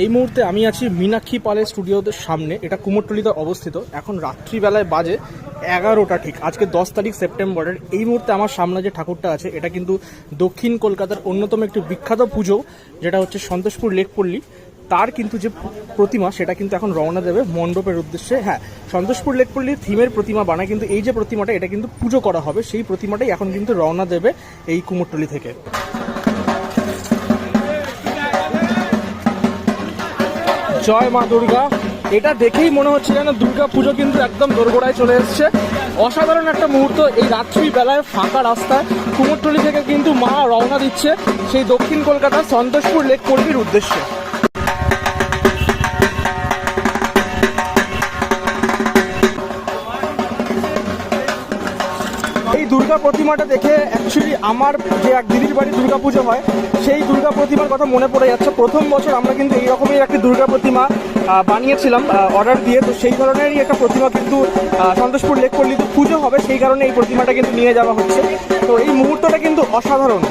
এই মুহূর্তে আমি আছি মীনাক্ষী পালের স্টুডিওদের সামনে। এটা কুমোরটুলিতে অবস্থিত। এখন রাত্রিবেলায় বাজে এগারোটা ঠিক। আজকে দশ তারিখ সেপ্টেম্বরের। এই মুহূর্তে আমার সামনে যে ঠাকুরটা আছে, এটা কিন্তু দক্ষিণ কলকাতার অন্যতম একটি বিখ্যাত পুজো, যেটা হচ্ছে সন্তোষপুর লেকপল্লী তার কিন্তু যে প্রতিমা, সেটা কিন্তু এখন রওনা দেবে মণ্ডপের উদ্দেশ্যে। হ্যাঁ সন্তোষপুর লেকপল্লীর থিমের প্রতিমা বানায় কিন্তু এই যে প্রতিমাটা, এটা কিন্তু পুজো করা হবে। সেই প্রতিমাটাই এখন কিন্তু রওনা দেবে এই কুমোরটুলি থেকে। জয় মা দুর্গা। এটা দেখেই মনে হচ্ছে যেন দুর্গা পুজো কিন্তু একদম দোরগোড়ায় চলে এসছে। অসাধারণ একটা মুহূর্ত এই রাত্রি বেলায় ফাঁকা রাস্তায়। কুমোরটলি থেকে কিন্তু মা রওনা দিচ্ছে সেই দক্ষিণ কলকাতার সন্তোষপুর লেক কর্মীর উদ্দেশ্যে। দুর্গা প্রতিমাটা দেখে অ্যাকচুয়ালি আমার যে এক দিদির বাড়ি দুর্গা পুজো হয়, সেই দুর্গা প্রতিমার কথা মনে পড়ে যাচ্ছে। প্রথম বছর আমরা কিন্তু এই রকমই একটি দুর্গা প্রতিমা বানিয়েছিলাম অর্ডার দিয়ে। তো সেই ধরনেরই একটা প্রতিমা কিন্তু সন্তোষপুর লেক পল্লীতে পুজো হবে, সেই কারণে এই প্রতিমাটা কিন্তু নিয়ে যাওয়া হচ্ছে। তো এই মুহূর্তটা কিন্তু অসাধারণ।